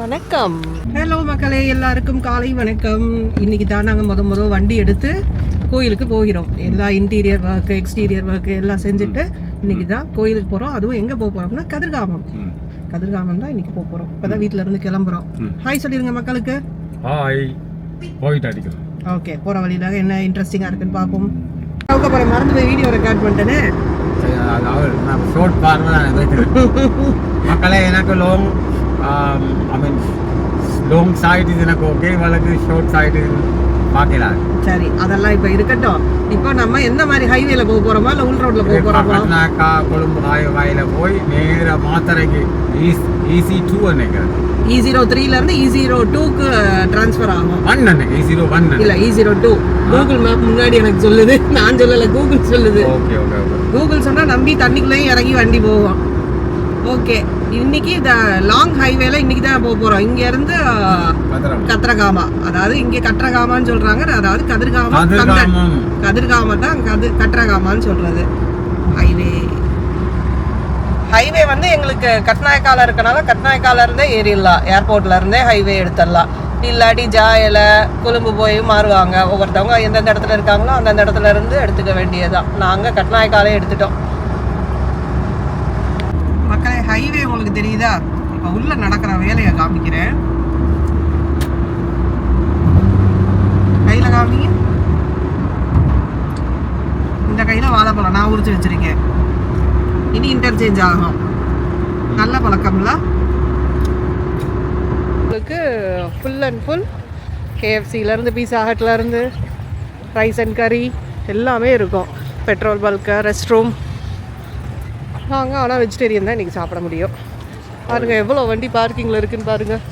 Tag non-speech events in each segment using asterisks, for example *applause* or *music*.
வணக்கம். ஹலோ மக்களே எல்லாருக்கும் காலை வணக்கம். இன்னைக்கு தான் நாங்கள் முத முத வண்டி எடுத்து கோயிலுக்கு போகிறோம். எல்லா இன்டீரியர் ஒர்க்கு எக்ஸ்டீரியர் ஒர்க்கு எல்லாம் செஞ்சுட்டு இன்னைக்கு தான் கோயிலுக்கு போகிறோம் அதுவும் எங்கே போக போகிறோம்னா கதிர்காமம். கதிர்காமம் தான் இன்னைக்கு போக போகிறோம் இப்போ தான் வீட்டில் இருந்து கிளம்புறோம். ஹாய் சொல்லிடுங்க மக்களுக்கு. ஹாய் போயிட்டு அடிக்கிறோம். ஓகே போகிற வழியில என்ன இன்ட்ரெஸ்டிங்காக இருக்குன்னு பார்ப்போம். அப்புறம் மறந்து போய் வீடியோ ரெக்கார்ட் பண்ணிட்டேனே. அவர் நான் ஷோர்ட் பார்வை நான் எதிர்க்கிறேன் மக்களே எனக்கு long I mean long side இது எனக்கு ஓகே வழக்கு ஷார்ட் சைட் பார்க்கலாம் சரி அதெல்லாம் இப்போ இருக்கட்டும். இப்போ நம்ம எந்த மாதிரி ஹைவேல போக போகிறோமா இல்லை உள் ரோட்டில் போக பக்கத்துனாக்கா கொழும்பு ஹாய் வாயில போய் நேரா மாத்தரைக்கு ஈசி டூ நினைக்கிறேன். இ ஜீரோ த்ரீலேருந்து இ ஜீரோ டூக்கு ட்ரான்ஸ்ஃபர் ஆகும். ஒன் ஈ ஜீரோ ஒன் இல்ல E zero two Google map முன்னாடி எனக்கு சொல்லுது. நான் சொல்லல கூகுள் சொல்லுது. ஓகே ஓகே கூகுள் சொன்னா நம்பி தண்ணிக்குள்ளேயும் இறங்கி வண்டி போவோம். ஓகே இன்னைக்கு இந்த லாங் ஹைவேல இன்னைக்கு தான் போக போறோம். இங்க இருந்து கத்ரகாமா அதாவது இங்க கட்ரகாமான்னு சொல்றாங்க. அதாவது கதிர்காமா கதிர்காமா தான் கதிர் கட்ரகாமான்னு சொல்றது. ஹைவே ஹைவே வந்து எங்களுக்கு கட்நாயக்கால இருக்கனால கட்நாயக்கால இருந்தே ஏறிடலாம் ஏர்போர்ட்ல இருந்தே ஹைவே எடுத்துடலாம். இல்லாட்டி ஜாயில கொழும்பு போய் மாறுவாங்க. ஒவ்வொருத்தவங்க எந்தெந்த இடத்துல இருக்காங்களோ அந்தந்த இடத்துல இருந்து எடுத்துக்க வேண்டியதுதான். நாங்க கட்நாயக்காலே எடுத்துட்டோம். மக்களே ஹைவே உங்களுக்கு தெரியுதா? இப்போ உள்ள நடக்கிற வேலையை காமிக்கிறேன். கையில் காமிங்க. இந்த கையில வாழைப்பழம் நான் உரிச்சு வச்சுருக்கேன். இனி இன்டர்சேஞ்ச் ஆகும். நல்ல பழக்கம்ல? உங்களுக்கு ஃபுல் அண்ட் ஃபுல் கேஎஃப்சிலேருந்து பீஸா ஹட்லேருந்து ரைஸ் அண்ட் கறி எல்லாமே இருக்கும். பெட்ரோல் பல்க்கு ரெஸ்ட் ரூம் நாங்கள் ஆனால் வெஜிடேரியன் தான் இன்றைக்கி சாப்பிட முடியும். பாருங்கள் எவ்வளோ வண்டி பார்க்கிங்கில் இருக்குன்னு பாருங்கள்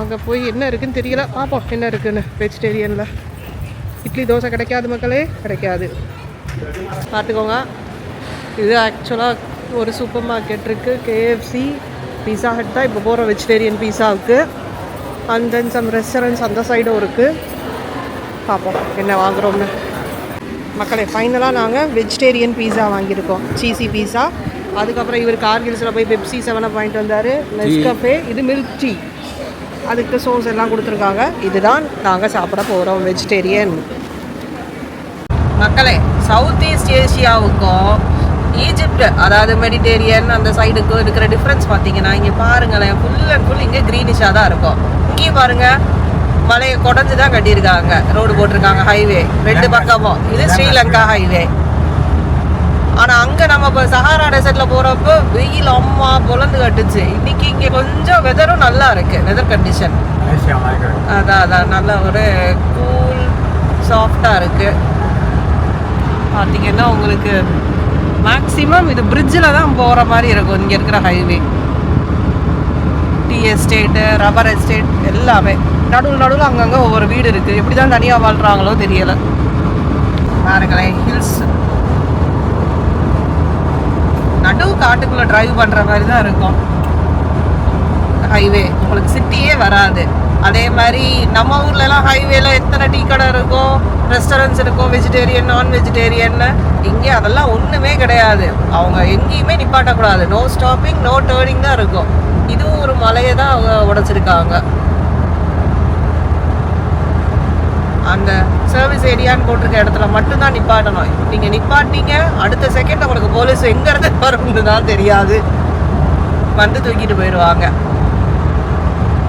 அங்கே போய் என்ன இருக்குன்னு தெரியல. பார்ப்போம் என்ன இருக்குன்னு வெஜிடேரியனில் இட்லி தோசை கிடைக்காது மக்களே? கிடைக்காது. பார்த்துக்கோங்க. இது ஆக்சுவலாக ஒரு சூப்பர் மார்க்கெட் இருக்குது கேஎஃப்சி பீஸா ஹட் தான் இப்போ போகிற வெஜிடேரியன் பீஸாவுக்கு அண்ட் தென் சம் ரெஸ்டாரண்ட்ஸ் அந்த சைடும் இருக்குது பார்ப்போம் என்ன வாங்குறோம்னு. மக்களை ஃபைனலாக நாங்கள் வெஜிடேரியன் பீஸா வாங்கியிருக்கோம். சீசி பீஸா அதுக்கப்புறம் இவர் கார்கில்ஸில் போய் பெப்சி செவனை பாயிண்ட் வந்தார். நெஸ்கஃபே இது மில்க் டீ அதுக்கு சோஸ் எல்லாம் கொடுத்துருக்காங்க. இதுதான் நாங்கள் சாப்பிட போகிறோம் வெஜிடேரியன் மக்களே சவுத் ஈஸ்ட் ஏஷியாவுக்கும் ஈஜிப்ட் அதாவது மெடிடேரியன் அந்த சைடுக்கும் இருக்கிற டிஃப்ரென்ஸ் பார்த்தீங்கன்னா இங்கே பாருங்களேன் ஃபுல் அண்ட் ஃபுல் இங்கே க்ரீனிஷாக தான் இருக்கும். இங்கேயும் பாருங்க மலையை குடஞ்சு தான் கட்டியிருக்காங்க. ரோடு போட்டிருக்காங்க ஹைவே ரெண்டு பக்கமும். இது ஸ்ரீலங்கா ஹைவே ஆனா அங்க நம்ம இப்போ சஹாரா டெசர்ட்ல போறப்போ வெயில் அம்மா பொலந்து கட்டுச்சு. இன்னைக்கு இங்க கொஞ்சம் வெதரும் நல்லா இருக்கு. வெதர் கண்டிஷன் அதான் அதான். நல்ல ஒரு கூல் சாஃப்டா இருக்கு. பார்த்தீங்கன்னா உங்களுக்கு மேக்ஸிமம் இது பிரிட்ஜில் தான் போகிற மாதிரி இருக்கும். இங்கே இருக்கிற highway tea estate rubber estate எல்லாமே. நடுவில் நடுவில் அங்கங்கே ஒவ்வொரு வீடு இருக்குது எப்படி தான் தனியாக வாழ்கிறாங்களோ தெரியலை. பாருங்களேன் ஹில்ஸ் நடுவு காட்டுக்குள்ளே டிரைவ் பண்ணுற மாதிரி தான் இருக்கும். ஹைவே உங்களுக்கு சிட்டியே வராது. அதே மாதிரி நம்ம ஊர்லலாம் ஹைவேல எத்தனை டீ கடை இருக்கும் ரெஸ்டாரண்ட்ஸ் இருக்கும் வெஜிடேரியன் நான் வெஜிடேரியன்னு இங்கே அதெல்லாம் ஒன்றுமே கிடையாது. அவங்க எங்கேயுமே நிப்பாட்டக்கூடாது. நோ ஸ்டாப்பிங் நோ டேர்னிங் தான் இருக்கும். இதுவும் ஒரு மலையை தான் அவங்க உடைச்சிருக்காங்க. அந்த சர்வீஸ் ஏரியான்னு போட்டிருக்க இடத்துல மட்டும்தான் நிப்பாட்டணும். நீங்கள் நிப்பாட்டினீங்க அடுத்த செகண்ட் உங்களுக்கு போலீஸ் எங்கேருந்து வரும்னு தான் தெரியாது. வந்து தூக்கிட்டு போயிடுவாங்க.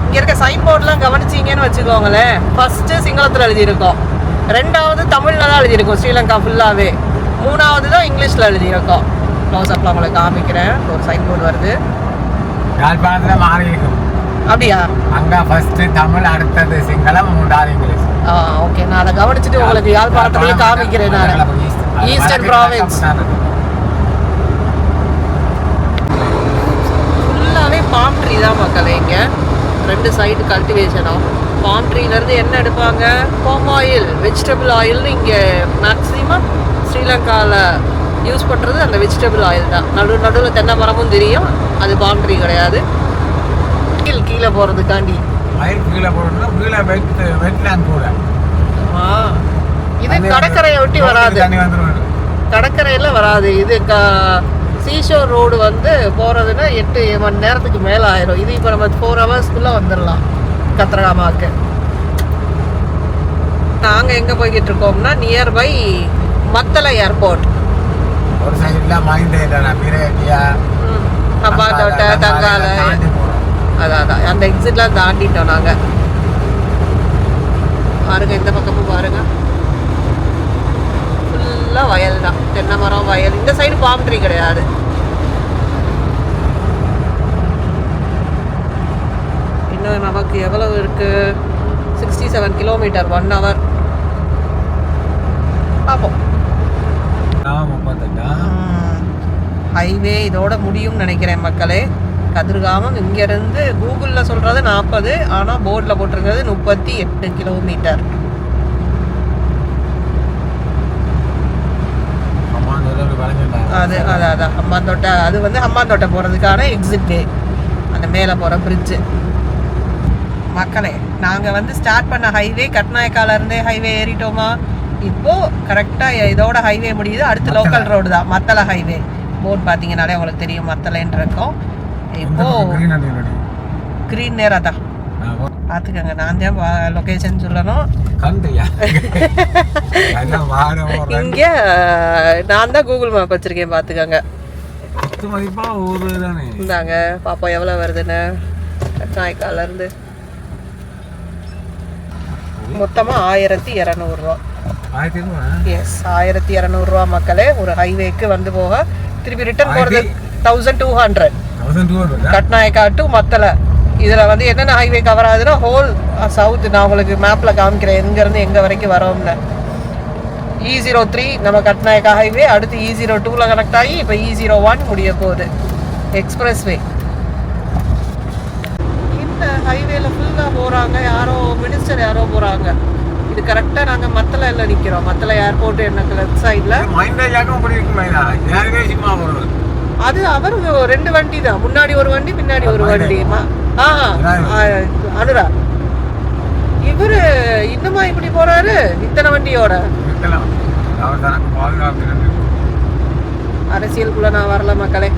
இங்க இருக்க சைன் போர்ட்லாம் கவனிச்சீங்கன்னு வச்சுக்கோங்களேன். ஃபர்ஸ்ட் சிங்களத்தில் எழுதியிருக்கோம். ரெண்டாவது தமிழ்ல தான் எழுதியிருக்கோம் ஸ்ரீலங்கா ஃபுல்லாகவே மூணாவது தான் இங்கிலீஷில் எழுதியிருக்கோம். க்ளோஸ் அப்ல உங்களுக்கு காமிக்கிறேன். ஒரு சைன் போர்டு வருது. யாழ்ப்பாணத்தில் மாறி இருக்கும். அப்படியா? அங்க ஃபர்ஸ்ட் தமிழ் அடுத்தது சிங்களம் மூன்றாவது இங்கிலீஷ். ஆ ஓகே நான் அதை கவனிச்சுட்டு உங்களுக்கு யாழ்ப்பாணத்துலேயே காமிக்கிறேன் நான். ஈஸ்டர்ன் ப்ராவின்ஸ் ஃபுல்லாகவே பாம் ட்ரீ தான் மக்களே இங்கே. ரெண்டு சைடு கல்டிவேஷனும் பாம் ட்ரீலேருந்து என்ன எடுப்பாங்க? பாம் ஆயில் வெஜிடபிள் ஆயில்னு இங்கே மேக்ஸிமம் ஸ்ரீலங்காவில் யூஸ் பண்ணுறது அந்த வெஜிடபிள் ஆயில் தான். நடு நடுவில் தென்னை மரமும் தெரியும். அது பாம் ட்ரீ கிடையாது. கீழ் கீழே போகிறதுக்காண்டி மயில் கீழே போடணும் கீழே வெட் வெட்லேண்ட் கூட இது கடற்கரையை ஒட்டி வராது. தண்ணி வந்துடும் கடற்கரையில் வராது. இது க சீஷோர் ரோடு வந்து போகிறதுன்னா எட்டு மணி நேரத்துக்கு மேலே ஆயிரும். இது இப்போ நம்ம ஃபோர் ஹவர்ஸ்க்குள்ளே வந்துடலாம் கத்திரகாமாவுக்கு நாங்கள் எங்கே போய்கிட்டு இருக்கோம்னா நியர்பை மத்தளை ஏர்போர்ட் ஒரு சைடுல அம்பாத்தோட்டை தங்கால அதான் அதான். அந்த எக்ஸிட்லாம் தாண்டிட்டோம் நாங்கள் பாருங்க இந்த பக்கமும் பாருங்க. ஃபுல்லாக வயல் தான். தென்னை மரம் வயல். இந்த சைடு பாம் ட்ரீ கிடையாது. இன்னும் நமக்கு எவ்வளவு இருக்கு? Sixty seven kilometre one hour பார்ப்போம் ஹைவே இதோட முடியும்னு நினைக்கிறேன் மக்களே. கதிர்காமம். இங்கேருந்து கூகுளில் சொல்கிறது நாற்பது ஆனால் போர்டில் போட்டிருக்கிறது முப்பத்தி எட்டு கிலோமீட்டர் அது அது அதான் அம்மாந்தோட்டை அது வந்து அம்மாந்தோட்டை போகிறதுக்கான எக்ஸிட் வே அந்த மேலே போகிற பிரிட்ஜு மக்களே நாங்கள் வந்து ஸ்டார்ட் பண்ண ஹைவே கட்நாயக்கால இருந்தே ஹைவே ஏறிட்டோமா? இப்போ கரெக்டாக இதோட ஹைவே முடியுது. அடுத்து லோக்கல் ரோடு தான். மத்தளை ஹைவே போர்ட் பார்த்தீங்கனாலே உங்களுக்கு தெரியும் மத்தளைன்னு இருக்கும். இப்போ கிரீன் நேராக தான் பார்த்துக்கோங்க நான் தான் லொக்கேஷன் சொல்லணும் இங்கே நான் தான் கூகுள் மேப் வச்சுருக்கேன் பார்த்துக்கோங்க இந்தாங்க பாப்போம் எவ்வளோ வருதுன்னு கட்நாயக்காலேருந்து மொத்தமாக ஆயிரத்தி இரநூறுவா எஸ் ஆயிரத்தி இரநூறுவா மக்களே ஒரு ஹைவேக்கு வந்து போக திருப்பி ரிட்டர்ன் போகிறது thousand two hundred Katunayake to Mattala இதில் வந்து என்னென்ன ஹைவே கவர் ஆகுதுன்னா ஹோல் சவுத் நான் உங்களுக்கு மேப்பில் காமிக்கிறேன். எங்கேருந்து எங்கே வரைக்கும் வரோம்னு. இ ஜீரோ த்ரீ நம்ம கட்நாயக்கா ஹைவே அடுத்து இ ஜீரோ டூவில் கனெக்ட் ஆகி இப்போ இ ஜீரோ ஒன் முடிய போகுது. எக்ஸ்பிரஸ் வே இந்த ஹைவேல ஃபுல்லாக போகிறாங்க யாரோ மினிஸ்டர் யாரோ போகிறாங்க இது கரெக்டாக நாங்கள் மத்தளையில் நிற்கிறோம் மத்தளை ஏர்போர்ட் எனக்கு லெஃப்ட் சைடில் மைண்ட் ஜாக்கம் அப்படி இருக்குமே யாருமே சும்மா போடுறது அது அவர் ரெண்டு வண்டி தான். முன்னாடி ஒரு வண்டி பின்னாடி ஒரு வண்டி. அனுரா இவரு இன்னுமா இப்படி போறாரு? இத்தனை வண்டியோட. அரசியலுக்குள்ள நான் வரல மக்களே.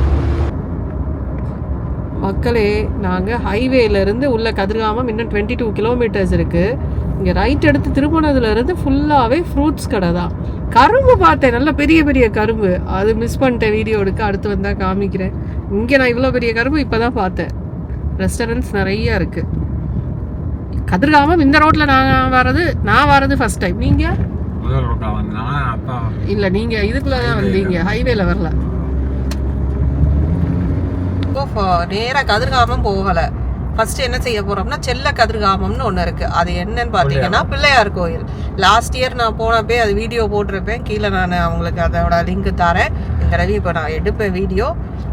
மக்களே நாங்கள் ஹைவேலேருந்து உள்ள கதிர்காமம் இன்னும் டுவெண்ட்டி டூ கிலோமீட்டர்ஸ் இருக்குது இங்கே ரைட் எடுத்து திருமணத்துலேருந்து ஃபுல்லாகவே ஃப்ரூட்ஸ் கடை தான். கரும்பு பார்த்தேன் நல்ல பெரிய பெரிய கரும்பு. அது மிஸ் பண்ணிட்டேன் வீடியோ எடுக்க அடுத்து வந்தால் காமிக்கிறேன். இங்கே நான் இவ்வளோ பெரிய கரும்பு இப்போ தான் பார்த்தேன். ரெஸ்டாரண்ட்ஸ் நிறைய இருக்குது கதிர்காமம் இந்த ரோட்டில் நான் வர்றது நான் வர்றது ஃபர்ஸ்ட் டைம் நீங்கள் இல்லை நீங்கள் இதுக்குள்ளே தான். வந்தீங்க ஹைவேல வரல. நேராக கதிர்காமம் போகலை. ஃபர்ஸ்ட் என்ன செய்ய போறோம்னா செல்ல கதிர்காமம்னு ஒன்று இருக்கு. அது என்னன்னு பார்த்தீங்கன்னா பிள்ளையார் கோயில். லாஸ்ட் இயர் நான் போனப்பே அது வீடியோ போட்டிருப்பேன். கீழே நான் அவங்களுக்கு அதோட லிங்க் தரேன். இந்த தடவை இப்போ நான் எடுப்பேன் வீடியோ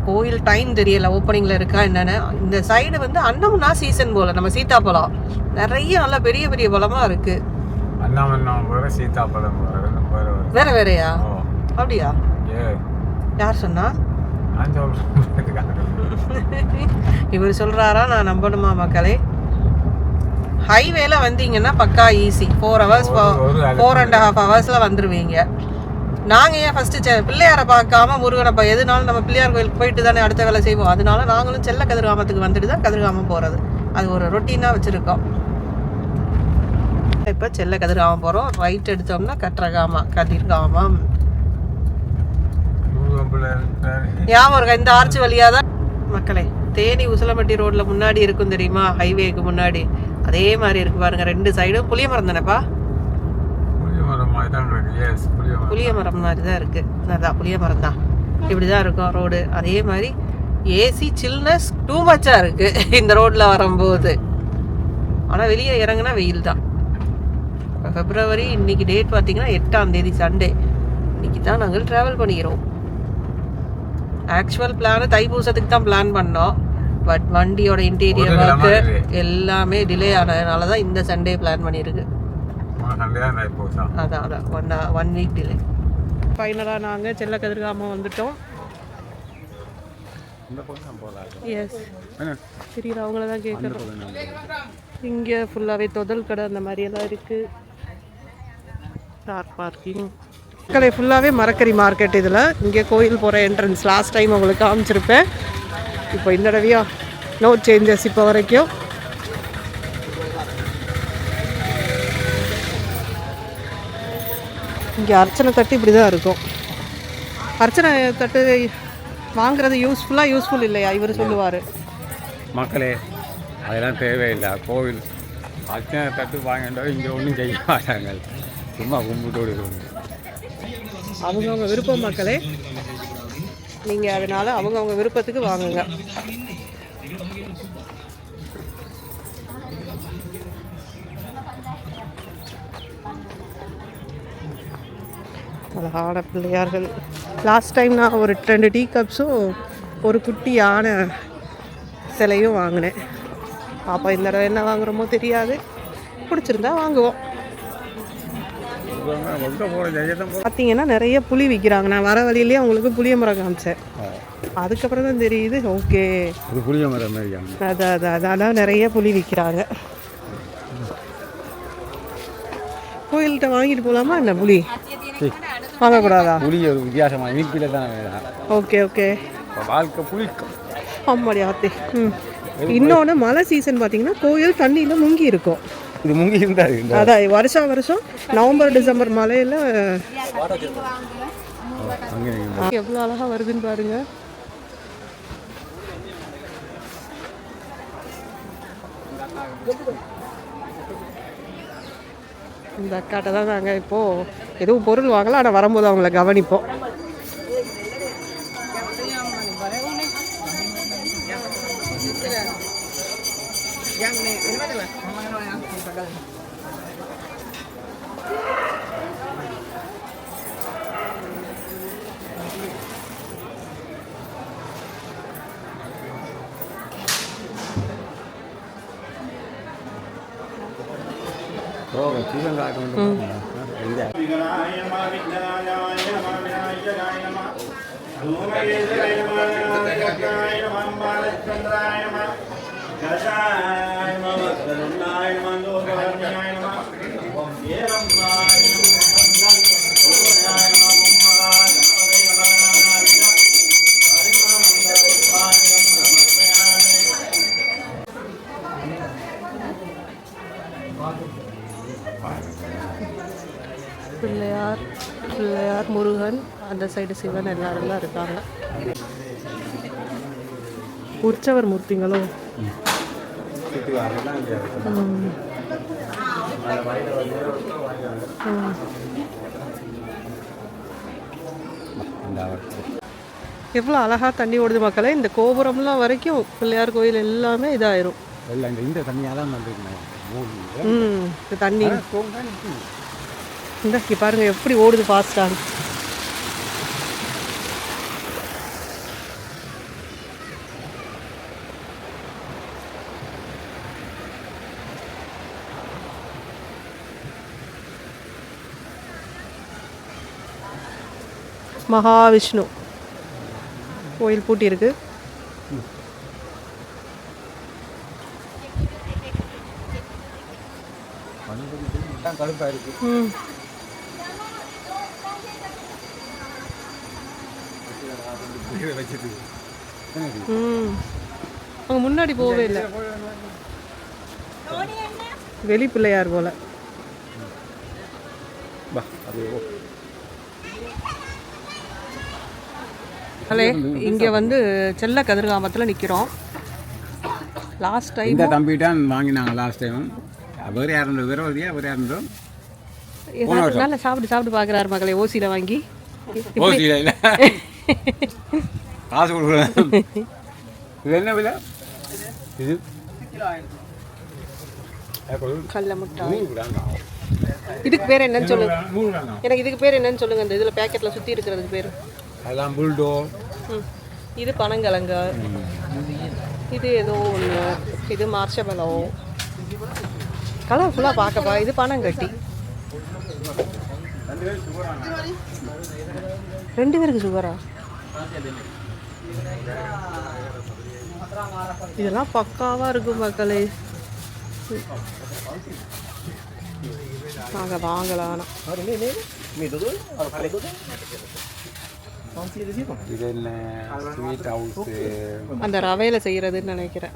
கோயில் டைம் தெரியல. ஓப்பனிங்கில் இருக்கா என்னன்னு. இந்த சைடு வந்து அன்னமுன்னா சீசன் போல. நம்ம சீத்தாப்பழம். நிறைய நல்ல பெரிய பெரிய பழமா இருக்கு. அண்ணாமண்ணா வேற வேறயா? அப்படியா? யார் சொன்னா? நான் *laughs* இவர் சொல்றாரா நான் நம்பணுமா மக்களே? ஹைவேல வந்தீங்கன்னா பக்கா easy four hours four and half ஹவர்ஸில் வந்துடுவீங்க நாங்கள் ஏன் ஃபஸ்ட்டு பிள்ளையாரை பார்க்காம முருகனை பா எதுனாலும் நம்ம பிள்ளையார் கோயிலுக்கு போயிட்டு தானே அடுத்த வேலை செய்வோம். அதனால நாங்களும் செல்ல கதிர்காமத்துக்கு வந்துட்டு தான் கதிர்காமம் போகிறது அது ஒரு ரொட்டீனாக வச்சுருக்கோம். இப்போ செல்ல கதிர்காமம் போகிறோம் ரைட் எடுத்தோம்னா கற்றகாமா கதிர்காமம். ஞாபகம் இருக்கா இந்த ஆர்ச் வழியாக தான் மக்களே தேனி உசிலம்பட்டி ரோட்ல முன்னாடி இருக்கும் தெரியுமா? ஹைவேக்கு முன்னாடி. அதே மாதிரி இருக்கு பாருங்க ரெண்டு சைடும் புளிய மரம் தானேப்பா? புளிய மரம் மாதிரி தான் இருக்கு. அதான் புளிய மரம் தான். இப்படி தான் இருக்கும் ரோடு. அதே மாதிரி ஏசி சில்னஸ் டூ மச்சா இருக்கு இந்த ரோட்ல வரும்போது. ஆனா வெளியே இறங்குனா வெயில் தான். இப்போ பிப்ரவரி இன்னைக்கு டேட் பார்த்தீங்கன்னா எட்டாம் தேதி சண்டே இன்னைக்கு தான் நாங்கள் ட்ராவல் பண்ணிக்கிறோம். ஆக்சுவல் பிளான் தைப்பூசத்துக்கு தான் பிளான் பண்ணோம். பட் வண்டியோட இன்டீரியர் ஒர்க்கு delay. எல்லாமே டிலே ஆனதுனால தான் இந்த சண்டே பிளான் பண்ணியிருக்கு. அதான் அதான். ஒன் ஒன் வீக் டிலே ஃபைனலாக நாங்கள் செல்ல கதிர்காம வந்துட்டோம். எஸ் என்ன? தெரியல அவங்கள தான் கேட்குறோம் இங்கே ஃபுல்லாகவே தொதல் கடை அந்த மாதிரியெல்லாம் இருக்குது கார் பார்க்கிங் மக்களை ஃபுல்லாகவே மரக்கறி மார்க்கெட் இதில். இங்கே கோயில் போகிற என்ட்ரன்ஸ் லாஸ்ட் டைம் உங்களுக்கு காமிச்சிருப்பேன். இப்போ இந்த தடவையோ? நோ சேஞ்சஸ் இப்போ வரைக்கும். இங்கே அர்ச்சனை தட்டு இப்படி தான் இருக்கும். அர்ச்சனை தட்டு வாங்குறது யூஸ்ஃபுல்லாக யூஸ்ஃபுல் இல்லையா? இவர் சொல்லுவார். மக்களே அதெல்லாம் தேவையில்லை. கோவில் அர்ச்சனை தட்டு வாங்கிட்டோம் இங்கே ஒன்றும் செய்ய மாட்டாங்க. சும்மா கும்பிட்டு அவங்கவுங்க விருப்பம் மக்களே நீங்கள் அதனால் அவங்கவுங்க விருப்பத்துக்கு வாங்குங்க. அழகான பிள்ளையார்கள். லாஸ்ட் டைம் நான் ஒரு ரெண்டு டீ கப்ஸும் ஒரு குட்டி யானை சிலையும் வாங்கினேன். பாப்பா இந்த தடவை என்ன வாங்குகிறோமோ தெரியாது. பிடிச்சிருந்தா வாங்குவோம். பார்த்தீங்கன்னா நிறைய புளி விற்கிறாங்க நான் வர வழியிலேயே உங்களுக்கு புளிய மரம் காமிச்சேன். அதுக்கப்புறம் தான் தெரியுது ஓகே. புளிய மரம் அதான் அதான் அதான் நிறைய புளி விற்கிறாங்க கோயில்கிட்ட வாங்கிட்டு போகலாமா என்ன புளி? வாங்கக்கூடாதா? புளி ஒரு வித்தியாசமாக இனிப்பில் தான் ஓகே ஓகே. வாழ்க்கை புளிக்கும். ஆமாடி ஆத்தி. ம். இன்னொன்று மழை சீசன் பார்த்தீங்கன்னா கோயில் தண்ணியில் முங்கி இருக்கும். இது முங்கி இருந்தாரு அதான் வருஷம் வருஷம் நவம்பர் டிசம்பர் மலையில் எவ்வளோ அழகாக வருதுன்னு பாருங்க. இந்த அக்காட்ட தான் நாங்கள் இப்போது எதுவும் பொருள் வாங்கலாம் ஆனால் வரும்போது அவங்கள கவனிப்போம். ரோகம் சீசன் காட்டும் இந்த விகனாய நம விக்னாய நம விநாயகராய நம தூமகேசராய நம விநாயகாய நம பாலச்சந்திராய நம கஜாய நம வக்ரதுண்டாய நம லோகவர்ணாய நம ஏரம்பாய நம ஓயாய நம பும்மாய நம தேவனாய ஹரிமானந்த பிள்ளையார் பிள்ளையார் முருகன் அந்த சைடு சிவன் எல்லாரும் இருக்காங்க. உற்சவர் மூர்த்திங்களும் சுற்றி வரலாம் எவ்வளோ அழகாக தண்ணி ஓடுது மக்களே. இந்த கோபுரம்லாம் வரைக்கும் பிள்ளையார் கோயில் எல்லாமே இதாயிரும். எல்லாம் இந்த மூணு ம் இந்த தண்ணி. இந்த பாருங்க எப்படி ஓடுது ஃபாஸ்ட்டாக மகாவிஷ்ணு கோயில் பூட்டி இருக்கு. தான் கடுப்பாக இருக்குது ம். வச்சுட்டு ம். அவங்க முன்னாடி போகவே இல்லை. வெளி பிள்ளையார் போல பா அது ஹலே இங்கே வந்து செல்ல கதிர்காமத்தில் நிற்கிறோம் லாஸ்ட் டைம் இந்த தம்பி தான் வாங்கினாங்க லாஸ்ட் டைம் வேறு யாரும் விரோதியா வேறு யாரும் நல்லா சாப்பிட்டு சாப்பிட்டு பார்க்குறாரு மகளே ஓசியில் வாங்கி. ஓ இல்லை இல்லை காசு கொடுக்குறேன் இது என்ன விலை? இது? கடல முட்டை நூறு கிராம் தான். இதுக்கு பேர் என்னன்னு சொல்லுங்க. எனக்கு இதுக்கு பேர் என்னன்னு சொல்லுங்க இந்த இதில் பேக்கெட்டில் சுற்றி இருக்கிறதுக்கு பேர். அதெல்லாம் புல்டோ இது பனங்கிழங்கு இது ஏதோ ஒன்று இது மார்ஷபலம் கலர்ஃபுல்லாக பார்க்கப்பா. இது பனங்கட்டி. ரெண்டு பேருக்கு சுகரா இதெல்லாம் பக்காவா இருக்கும் மக்களே. நாங்கள் வாங்கலாம். ஆனா. இது என்ன? ஸ்வீட் ஹவுஸ் அந்த ரவையில் செய்கிறதுன்னு நினைக்கிறேன்.